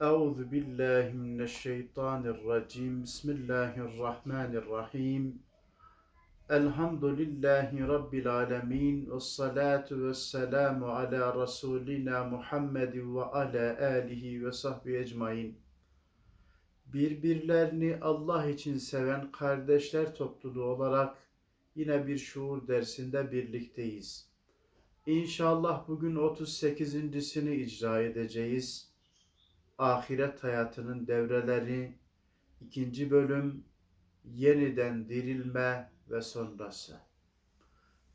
Euzu billahi mineşşeytanirracim. Bismillahirrahmanirrahim. Elhamdülillahi rabbil alamin. Ves salatu vesselamu ala rasulina Muhammed ve ala alihi ve sahbihi ecmaîn. Birbirlerini Allah için seven kardeşler topluluğu olarak yine bir şuur dersinde birlikteyiz. İnşallah bugün 38.sini icra edeceğiz ahiret hayatının devreleri, ikinci bölüm, yeniden dirilme ve sonrası.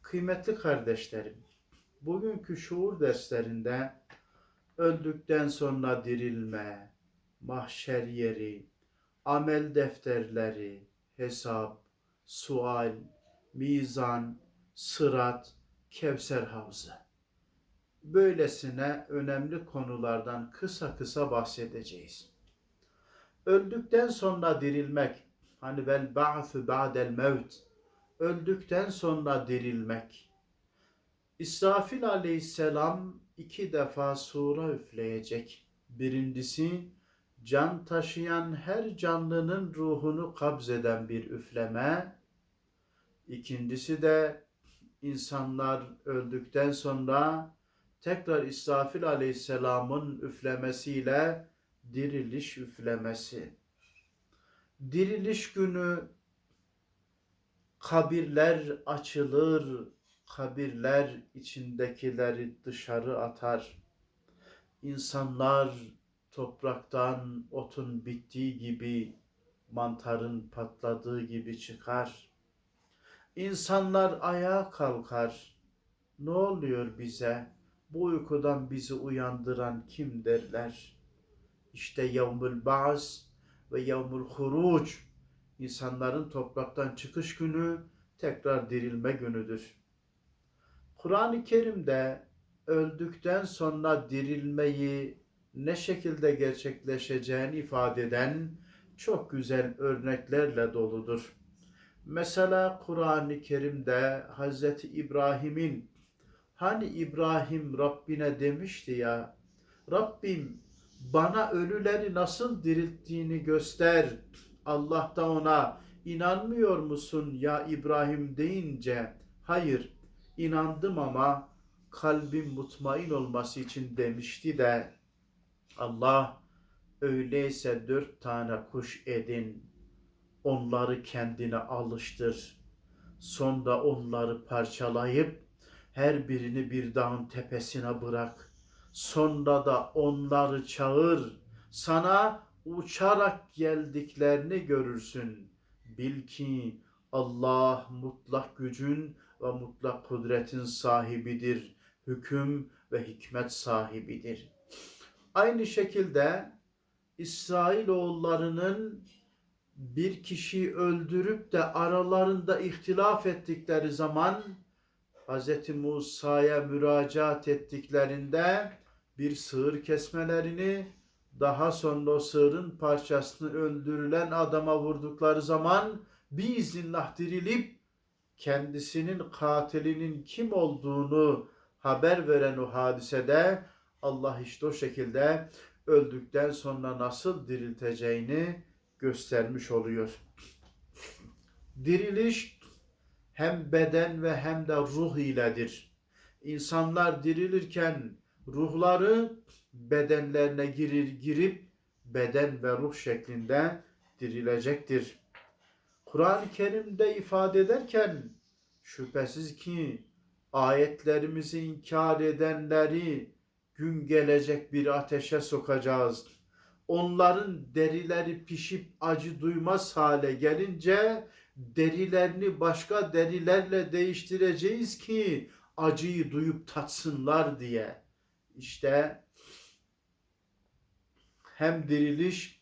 Kıymetli kardeşlerim, bugünkü şuur derslerinde öldükten sonra dirilme, mahşer yeri, amel defterleri, hesap, sual, mizan, sırat, Kevser Havzı böylesine önemli konulardan kısa kısa bahsedeceğiz. Öldükten sonra dirilmek, hani vel ba'su ba'del mevt, öldükten sonra dirilmek. İsrafil aleyhisselam iki defa sura üfleyecek. Birincisi, can taşıyan her canlının ruhunu kabzeden bir üfleme. İkincisi de insanlar öldükten sonra tekrar İsrafil aleyhisselamın üflemesiyle diriliş üflemesi. Diriliş günü kabirler açılır, kabirler içindekileri dışarı atar. İnsanlar topraktan otun bittiği gibi, mantarın patladığı gibi çıkar. İnsanlar ayağa kalkar. Ne oluyor bize? Bu uykudan bizi uyandıran kim derler? İşte yevmül ba'z ve yevmül huruc. İnsanların topraktan çıkış günü tekrar dirilme günüdür. Kur'an-ı Kerim'de öldükten sonra dirilmeyi ne şekilde gerçekleşeceğini ifade eden çok güzel örneklerle doludur. Mesela Kur'an-ı Kerim'de Hz. İbrahim'in Hani İbrahim Rabbine demişti ya, Rabbim bana ölüleri nasıl dirilttiğini göster. Allah da ona inanmıyor musun ya İbrahim deyince, hayır inandım ama kalbim mutmain olması için demişti de Allah öyleyse dört tane kuş edin, onları kendine alıştır. Sonra onları parçalayıp her birini bir dağın tepesine bırak. Sonra da onları çağır. Sana uçarak geldiklerini görürsün. Bil ki Allah mutlak gücün ve mutlak kudretin sahibidir. Hüküm ve hikmet sahibidir. Aynı şekilde İsrailoğullarının bir kişiyi öldürüp de aralarında ihtilaf ettikleri zaman Hz. Musa'ya müracaat ettiklerinde bir sığır kesmelerini daha sonra o sığırın parçasını öldürülen adama vurdukları zaman biiznillah dirilip kendisinin katilinin kim olduğunu haber veren o hadisede Allah işte o şekilde öldükten sonra nasıl dirilteceğini göstermiş oluyor. Diriliş hem beden ve hem de ruh iledir. İnsanlar dirilirken ruhları bedenlerine girir girip beden ve ruh şeklinde dirilecektir. Kur'an-ı Kerim'de ifade ederken şüphesiz ki ayetlerimizi inkar edenleri gün gelecek bir ateşe sokacağız. Onların derileri pişip acı duymaz hale gelince derilerini başka derilerle değiştireceğiz ki acıyı duyup tatsınlar diye. İşte hem diriliş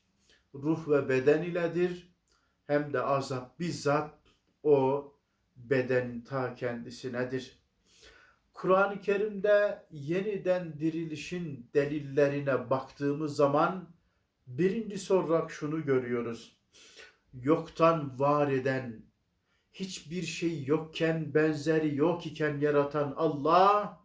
ruh ve beden iledir hem de azap bizzat o bedenin ta kendisinedir. Kur'an-ı Kerim'de yeniden dirilişin delillerine baktığımız zaman birinci olarak şunu görüyoruz yoktan var eden, hiçbir şey yokken, benzeri yok iken yaratan Allah,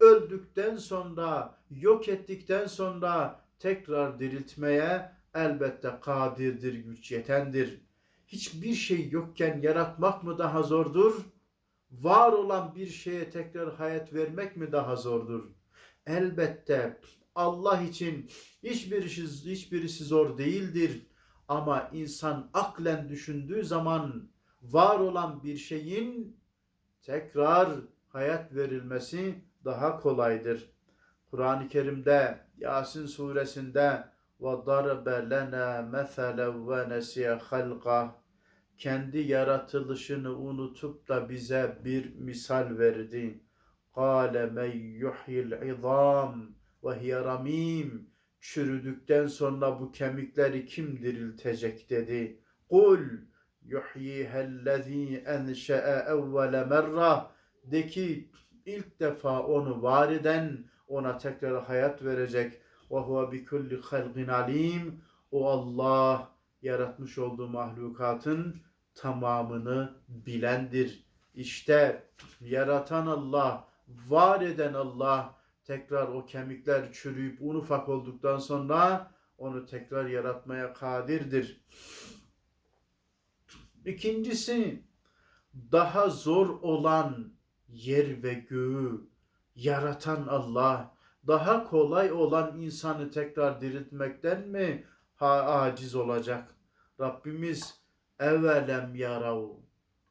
öldükten sonra, yok ettikten sonra tekrar diriltmeye elbette kadirdir, güç yetendir. Hiçbir şey yokken yaratmak mı daha zordur? Var olan bir şeye tekrar hayat vermek mi daha zordur? Elbette Allah için hiçbirisi, hiçbirisi zor değildir. Ama insan aklen düşündüğü zaman var olan bir şeyin tekrar hayat verilmesi daha kolaydır. Kur'an-ı Kerim'de Yasin suresinde ve darabe lena meselen ve nesiye halka kendi yaratılışını unutup da bize bir misal verdi. Kale men yuhyil izam ve hiye ramim Çürüdükten sonra bu kemikleri kim diriltecek dedi. Kul yuhyihellezî enşe'e evvele merra. De ki ilk defa onu var eden ona tekrar hayat verecek. Ve huve bi kulli halgin alim. O Allah yaratmış olduğu mahlukatın tamamını bilendir. İşte yaratan Allah, var eden Allah, tekrar o kemikler çürüyüp un ufak olduktan sonra onu tekrar yaratmaya kadirdir. İkincisi daha zor olan yer ve göğü yaratan Allah daha kolay olan insanı tekrar diriltmekten mi ha aciz olacak? Rabbimiz evelem yarav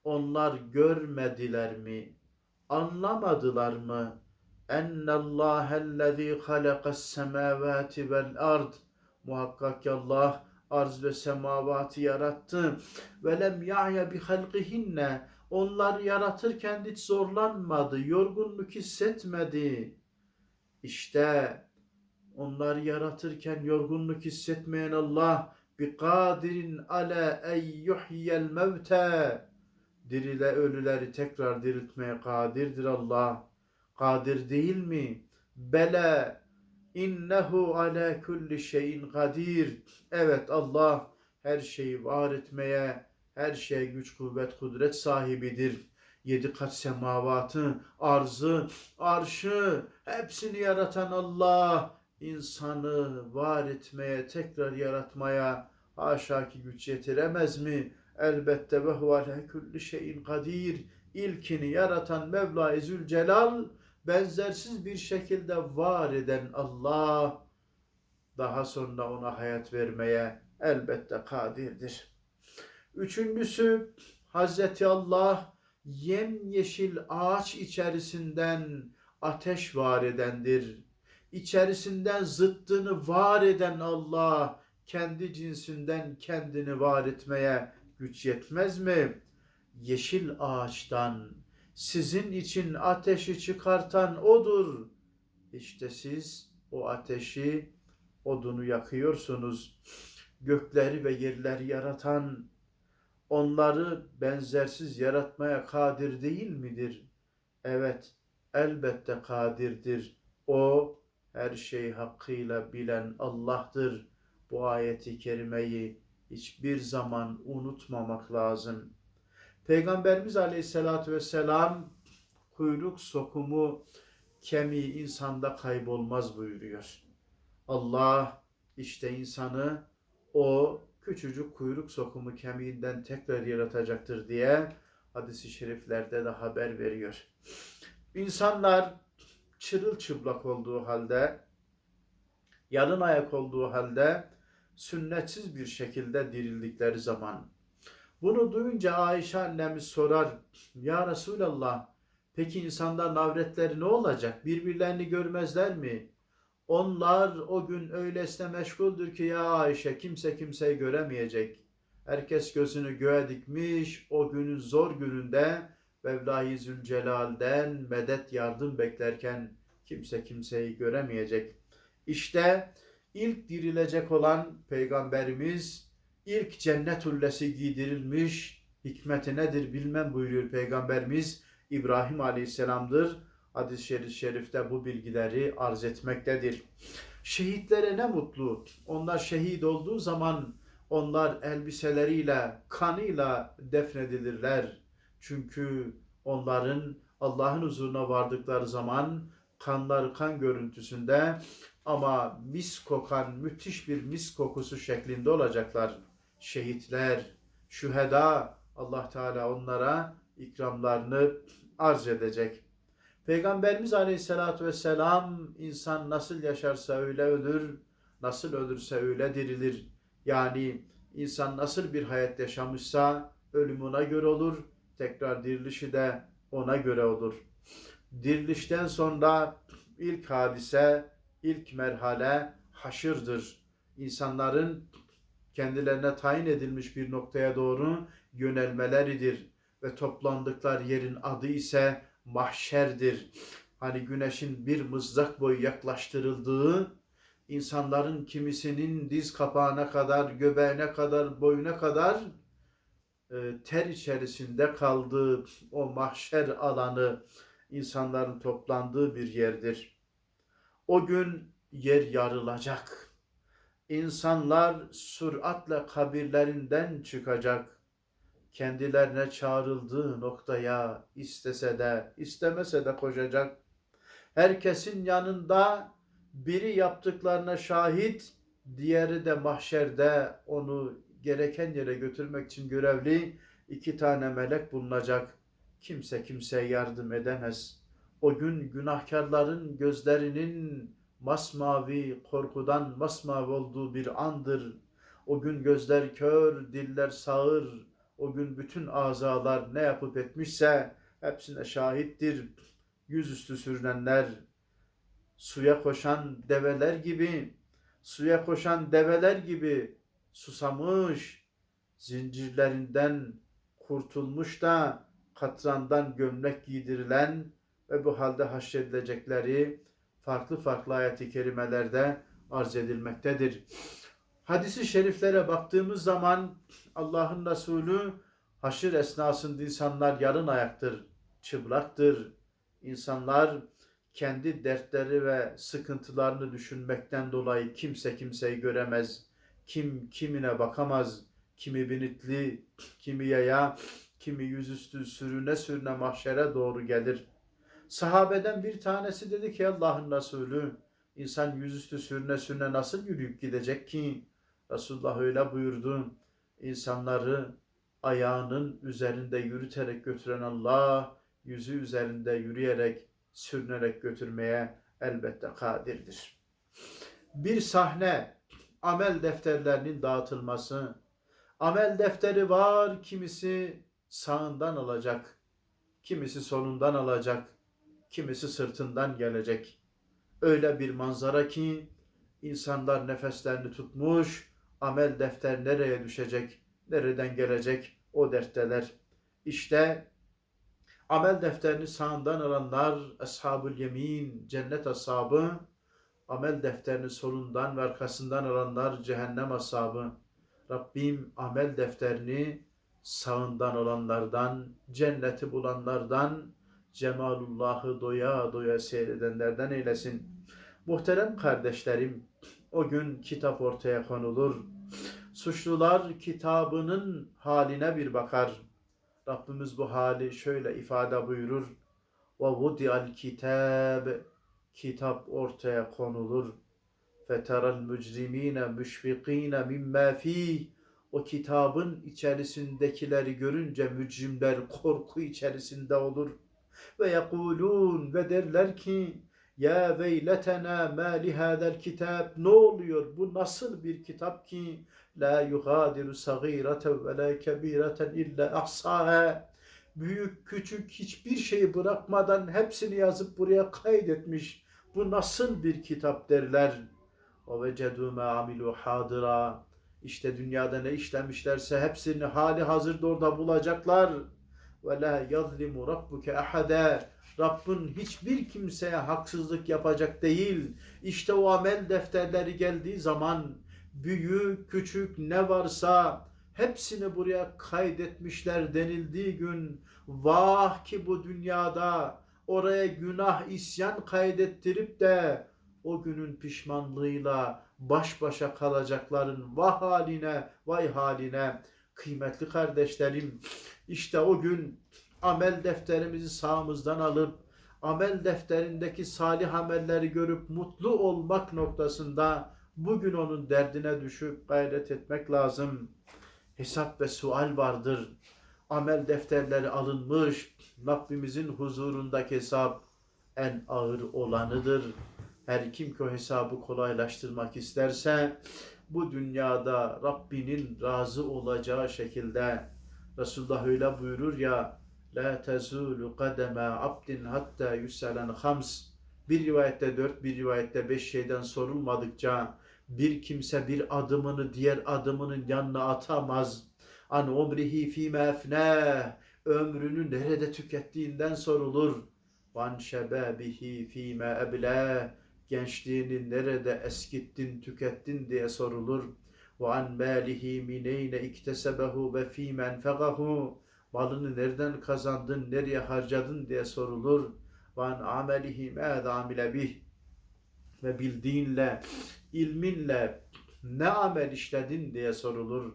onlar görmediler mi? Anlamadılar mı? Ennallâhellezî halakas semâvâti vel ard Muhakkak Allah arz ve semavatı yarattı. Ve lem ya'ya bi halqihinne Onları yaratırken hiç zorlanmadı, yorgunluk hissetmedi. İşte onları yaratırken yorgunluk hissetmeyen Allah bi kadirin ala ey yuhyiyel mevte dirile ölüleri tekrar diriltmeye kadirdir Allah. Kadir değil mi? Bele innehu ala kulli şeyin kadir. Evet Allah her şeyi var etmeye, her şeye güç, kuvvet, kudret sahibidir. Yedi kat semavatı, arzı, arşı, hepsini yaratan Allah, insanı var etmeye, tekrar yaratmaya haşa ki güç yetiremez mi? Elbette ve huve kulli şeyin kadir. İlkini yaratan Mevla-i Zülcelal, benzersiz bir şekilde var eden Allah, daha sonra ona hayat vermeye elbette kadirdir. Üçüncüsü Hazreti Allah yemyeşil ağaç içerisinden ateş var edendir. İçerisinden zıttını var eden Allah kendi cinsinden kendini var etmeye güç yetmez mi? Yeşil ağaçtan sizin için ateşi çıkartan odur. İşte siz o ateşi, odunu yakıyorsunuz. Gökleri ve yerleri yaratan, onları benzersiz yaratmaya kadir değil midir? Evet, elbette kadirdir. O her şeyi hakkıyla bilen Allah'tır. Bu ayeti kerimeyi hiçbir zaman unutmamak lazım. Peygamberimiz Aleyhisselatü Vesselam kuyruk sokumu kemiği insanda kaybolmaz buyuruyor. Allah işte insanı o küçücük kuyruk sokumu kemiğinden tekrar yaratacaktır diye hadisi şeriflerde de haber veriyor. İnsanlar çırılçıplak olduğu halde, yalın ayak olduğu halde sünnetsiz bir şekilde dirildikleri zaman bunu duyunca Ayşe annemiz sorar. Ya Resulallah peki insanların avretleri ne olacak? Birbirlerini görmezler mi? Onlar o gün öylesine meşguldür ki ya Ayşe kimse kimseyi göremeyecek. Herkes gözünü göğe dikmiş o günün zor gününde Mevla-i Zülcelal'den medet yardım beklerken kimse kimseyi göremeyecek. İşte ilk dirilecek olan peygamberimiz ilk cennet hullesi giydirilmiş hikmeti nedir bilmem buyuruyor peygamberimiz İbrahim Aleyhisselam'dır. Hadis-i şerifte bu bilgileri arz etmektedir. Şehitlere ne mutlu. Onlar şehit olduğu zaman onlar elbiseleriyle, kanıyla defnedilirler. Çünkü onların Allah'ın huzuruna vardıkları zaman kanları kan görüntüsünde ama mis kokan müthiş bir mis kokusu şeklinde olacaklar. Şehitler, şüheda Allah Teala onlara ikramlarını arz edecek. Peygamberimiz Aleyhisselatü Vesselam insan nasıl yaşarsa öyle ölür, nasıl ölürse öyle dirilir. Yani insan nasıl bir hayat yaşamışsa ölüm ona göre olur, tekrar dirilişi de ona göre olur. Dirilişten sonra ilk hadise, ilk merhale haşırdır. İnsanların kendilerine tayin edilmiş bir noktaya doğru yönelmeleridir ve toplandıkları yerin adı ise mahşerdir. Hani güneşin bir mızrak boyu yaklaştırıldığı, insanların kimisinin diz kapağına kadar, göbeğine kadar, boyuna kadar e, ter içerisinde kaldığı o mahşer alanı insanların toplandığı bir yerdir. O gün yer yarılacak. İnsanlar süratle kabirlerinden çıkacak. Kendilerine çağrıldığı noktaya istese de istemese de koşacak. Herkesin yanında biri yaptıklarına şahit, diğeri de mahşerde onu gereken yere götürmek için görevli iki tane melek bulunacak. Kimse kimseye yardım edemez. O gün günahkarların gözlerinin masmavi korkudan masmavi olduğu bir andır. O gün gözler kör, diller sağır. O gün bütün azalar ne yapıp etmişse hepsine şahittir. Yüzüstü sürünenler, suya koşan develer gibi, suya koşan develer gibi susamış, zincirlerinden kurtulmuş da katrandan gömlek giydirilen ve bu halde haşredilecekleri farklı farklı ayet-i kerimelerde arz edilmektedir. Hadisi şeriflere baktığımız zaman Allah'ın Resulü haşir esnasında insanlar yarın ayaktır, çıplaktır. İnsanlar kendi dertleri ve sıkıntılarını düşünmekten dolayı kimse kimseyi göremez. Kim kimine bakamaz. Kimi binitli, kimi yaya, kimi yüzüstü sürüne sürüne mahşere doğru gelir. Sahabeden bir tanesi dedi ki Allah'ın Resulü insan yüzüstü sürüne sürüne nasıl yürüyüp gidecek ki? Resulullah öyle buyurdu. İnsanları ayağının üzerinde yürüterek götüren Allah yüzü üzerinde yürüyerek sürünerek götürmeye elbette kadirdir. Bir sahne amel defterlerinin dağıtılması. Amel defteri var kimisi sağından alacak, kimisi solundan alacak, kimisi sırtından gelecek. Öyle bir manzara ki insanlar nefeslerini tutmuş, amel defter nereye düşecek, nereden gelecek o dertteler. İşte amel defterini sağından alanlar, ashabul yemin, cennet ashabı, amel defterini solundan ve arkasından alanlar cehennem ashabı. Rabbim amel defterini sağından olanlardan, cenneti bulanlardan, cemalullahı doya doya seyredenlerden eylesin. Muhterem kardeşlerim, o gün kitap ortaya konulur. Suçlular kitabının haline bir bakar. Rabbimiz bu hali şöyle ifade buyurur. Ve vudi'al kitab kitap ortaya konulur. Feteral mücrimine müşfikine mimma fih o kitabın içerisindekileri görünce mücrimler korku içerisinde olur. Ve yekulun ve derler ki ya veyletena ma li hadal kitab. Ne oluyor? Bu nasıl bir kitap ki la yugadiru sagireten ve la kebireten illa ahsaha. Büyük küçük hiçbir şeyi bırakmadan hepsini yazıp buraya kaydetmiş. Bu nasıl bir kitap derler? O vecedu ma amilu hadira. İşte dünyada ne işlemişlerse hepsini hali hazırda orada bulacaklar. Ve la yazlimu rabbuke ahade. Rabbin hiçbir kimseye haksızlık yapacak değil. İşte o amel defterleri geldiği zaman büyük, küçük ne varsa hepsini buraya kaydetmişler denildiği gün vah ki bu dünyada oraya günah isyan kaydettirip de o günün pişmanlığıyla baş başa kalacakların vah haline, vay haline kıymetli kardeşlerim işte o gün amel defterimizi sağımızdan alıp amel defterindeki salih amelleri görüp mutlu olmak noktasında bugün onun derdine düşüp gayret etmek lazım. Hesap ve sual vardır. Amel defterleri alınmış. Rabbimizin huzurundaki hesap en ağır olanıdır. Her kim ki o hesabı kolaylaştırmak isterse bu dünyada Rabbinin razı olacağı şekilde Resulullah öyle buyurur ya La tezulu kademe abdin hatta yüselen hams bir rivayette dört, bir rivayette beş şeyden sorulmadıkça bir kimse bir adımını diğer adımının yanına atamaz. An umrihi fîme efnâh ömrünü nerede tükettiğinden sorulur. Van şebabihi fîme eblâh gençliğini nerede eskittin, tükettin diye sorulur. Ve an malihi mineyne iktesebehu ve fîme enfegahu malını nereden kazandın, nereye harcadın diye sorulur. Ve an amelihi mâzâ amile bih ve bildiğinle, ilminle ne amel işledin diye sorulur.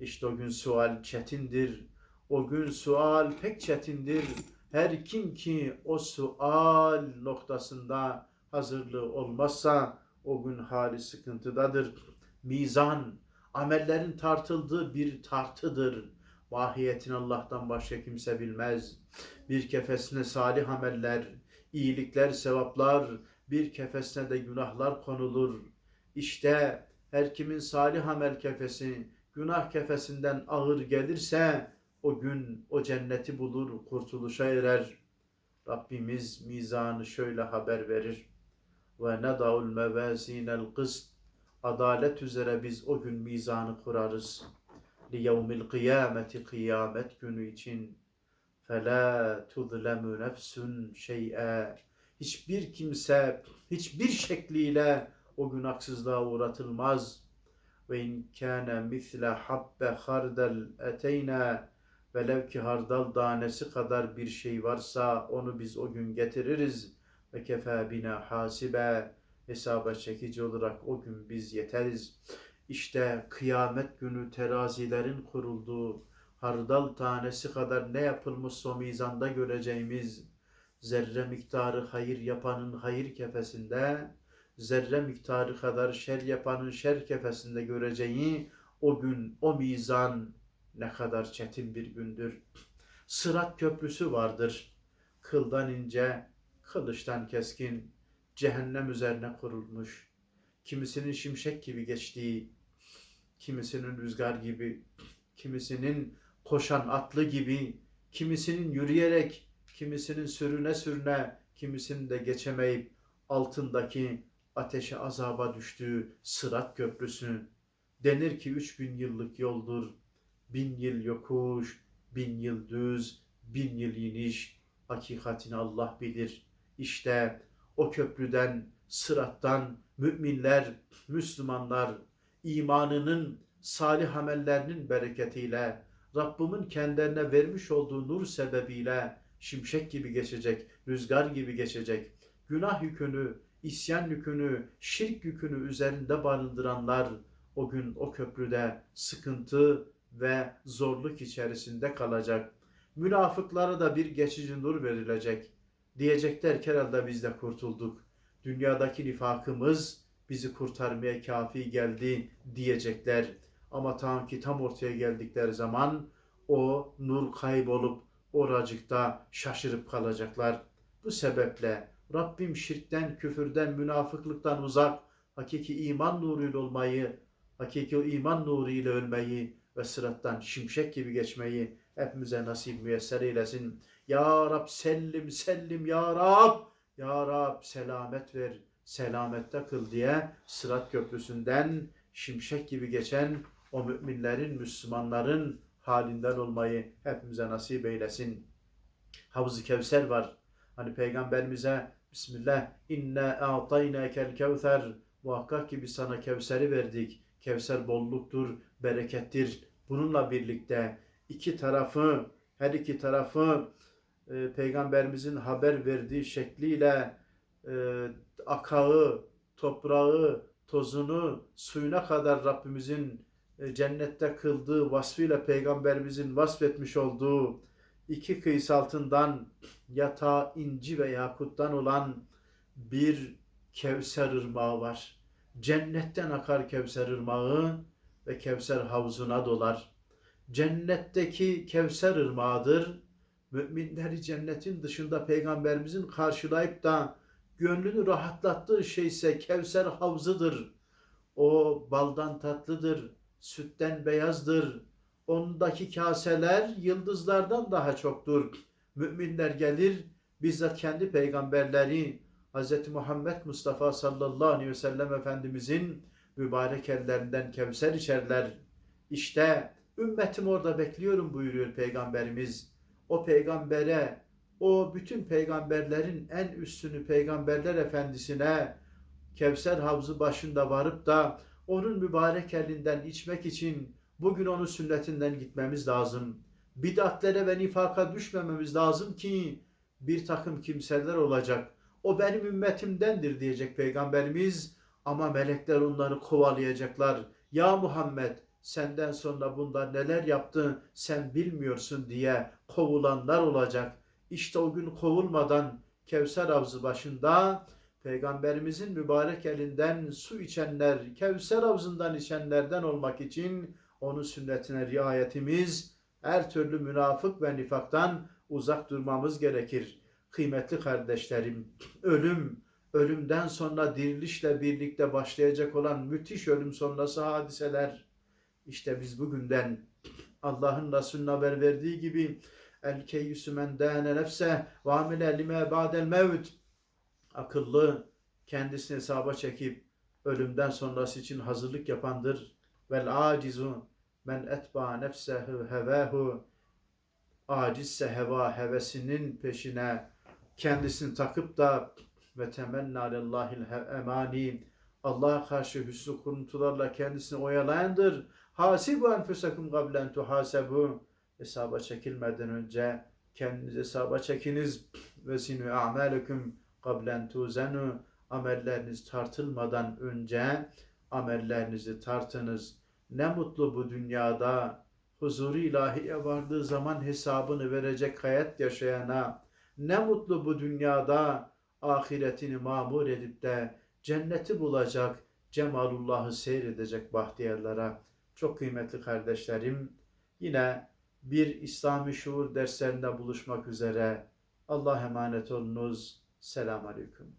İşte o gün sual çetindir. O gün sual pek çetindir. Her kim ki o sual noktasında hazırlığı olmazsa o gün hali sıkıntıdadır. Mizan, amellerin tartıldığı bir tartıdır. Mahiyetini Allah'tan başka kimse bilmez. Bir kefesine salih ameller, iyilikler, sevaplar, bir kefesine de günahlar konulur. İşte her kimin salih amel kefesi günah kefesinden ağır gelirse o gün o cenneti bulur, kurtuluşa erer. Rabbimiz mizanı şöyle haber verir. Ve neda'ul mevazinel kıst. Adalet üzere biz o gün mizanı kurarız. Li yevmil kıyameti kıyamet günü için. Fela tuzlemu nefsun şey'e. Hiçbir kimse hiçbir şekliyle o gün haksızlığa uğratılmaz. Ve in kâne misle habbe hardel eteyna velev ki hardal tanesi kadar bir şey varsa onu biz o gün getiririz ve kefe bina hasibe hesaba çekici olarak o gün biz yeteriz. İşte kıyamet günü terazilerin kurulduğu hardal tanesi kadar ne yapılmış o mizanda göreceğimiz zerre miktarı hayır yapanın hayır kefesinde zerre miktarı kadar şer yapanın şer kefesinde göreceği o gün, o mizan ne kadar çetin bir gündür. Sırat köprüsü vardır. Kıldan ince, kılıçtan keskin, cehennem üzerine kurulmuş. Kimisinin şimşek gibi geçtiği, kimisinin rüzgar gibi, kimisinin koşan atlı gibi, kimisinin yürüyerek, kimisinin sürüne sürüne, kimisinin de geçemeyip altındaki ateşe azaba düştüğü Sırat Köprüsü denir ki 3000 yıllık yoldur. Bin yıl yokuş, bin yıl düz, bin yıl iniş. Hakikatini Allah bilir. İşte o köprüden, sırattan müminler, Müslümanlar imanının, salih amellerinin bereketiyle, Rabbimin kendilerine vermiş olduğu nur sebebiyle şimşek gibi geçecek, rüzgar gibi geçecek. Günah yükünü, isyan yükünü, şirk yükünü üzerinde barındıranlar o gün o köprüde sıkıntı ve zorluk içerisinde kalacak. Münafıklara da bir geçici nur verilecek. Diyecekler ki herhalde biz de kurtulduk. Dünyadaki nifakımız bizi kurtarmaya kafi geldi diyecekler. Ama tam ki tam ortaya geldikleri zaman o nur kaybolup oracıkta şaşırıp kalacaklar. Bu sebeple Rabbim şirkten, küfürden, münafıklıktan uzak, hakiki iman nuruyla olmayı, hakiki iman nuruyla ölmeyi ve sırattan şimşek gibi geçmeyi hepimize nasip müyesser eylesin. Ya Rab sellim sellim Ya Rab, Ya Rab selamet ver, selamette kıl diye sırat köprüsünden şimşek gibi geçen o müminlerin, Müslümanların halinden olmayı hepimize nasip eylesin. Havuz-ı Kevser var. Hani peygamberimize Bismillah inna a'taynakel kevser muhakkak ki biz sana Kevser'i verdik. Kevser bolluktur, berekettir. Bununla birlikte iki tarafı, her iki tarafı e, peygamberimizin haber verdiği şekliyle e, akağı, toprağı, tozunu, suyuna kadar Rabbimizin e, cennette kıldığı vasfıyla peygamberimizin vasfetmiş olduğu iki kıyısı altından yatağı inci ve yakuttan olan bir Kevser ırmağı var. Cennetten akar Kevser ırmağı ve Kevser havzuna dolar. Cennetteki Kevser ırmağıdır. Müminleri cennetin dışında peygamberimizin karşılayıp da gönlünü rahatlattığı şey ise Kevser havzıdır. O baldan tatlıdır, sütten beyazdır. Ondaki kaseler yıldızlardan daha çoktur. Müminler gelir, bizzat kendi peygamberleri Hz. Muhammed Mustafa sallallahu aleyhi ve sellem Efendimizin mübarek ellerinden kevser içerler. İşte ümmetim orada bekliyorum buyuruyor peygamberimiz. O peygambere, o bütün peygamberlerin en üstünü peygamberler efendisine Kevser havzı başında varıp da onun mübarek elinden içmek için bugün onun sünnetinden gitmemiz lazım. Bidatlere ve nifaka düşmememiz lazım ki bir takım kimseler olacak. O benim ümmetimdendir diyecek peygamberimiz ama melekler onları kovalayacaklar. Ya Muhammed senden sonra bunlar neler yaptı sen bilmiyorsun diye kovulanlar olacak. İşte o gün kovulmadan Kevser havzı başında Peygamberimizin mübarek elinden su içenler, Kevser havzından içenlerden olmak için onun sünnetine riayetimiz, her türlü münafık ve nifaktan uzak durmamız gerekir. Kıymetli kardeşlerim, ölüm, ölümden sonra dirilişle birlikte başlayacak olan müthiş ölüm sonrası hadiseler, işte biz bugünden Allah'ın Resulüne haber verdiği gibi el keyyüsü men dâne nefse ve amile lime ba'del mevt. Akıllı kendisini hesaba çekip ölümden sonrası için hazırlık yapandır. Vel acizu men etba nefsehu hevehu acizse heva hevesinin peşine kendisini takıp da ve temenna lillahil emani Allah'a karşı hüsnü kuruntularla kendisini oyalayandır. Hasibu enfusakum qablen tuhasebu hesaba çekilmeden önce kendinizi hesaba çekiniz ve sinu a'malukum qablen tuzenu amelleriniz tartılmadan önce amellerinizi tartınız. Ne mutlu bu dünyada huzuru ilahiye vardığı zaman hesabını verecek hayat yaşayana. Ne mutlu bu dünyada ahiretini mamur edip de cenneti bulacak, cemalullahı seyredecek bahtiyarlara. Çok kıymetli kardeşlerim, yine bir İslami şuur derslerinde buluşmak üzere. Allah emanet olunuz. Selamun Aleyküm.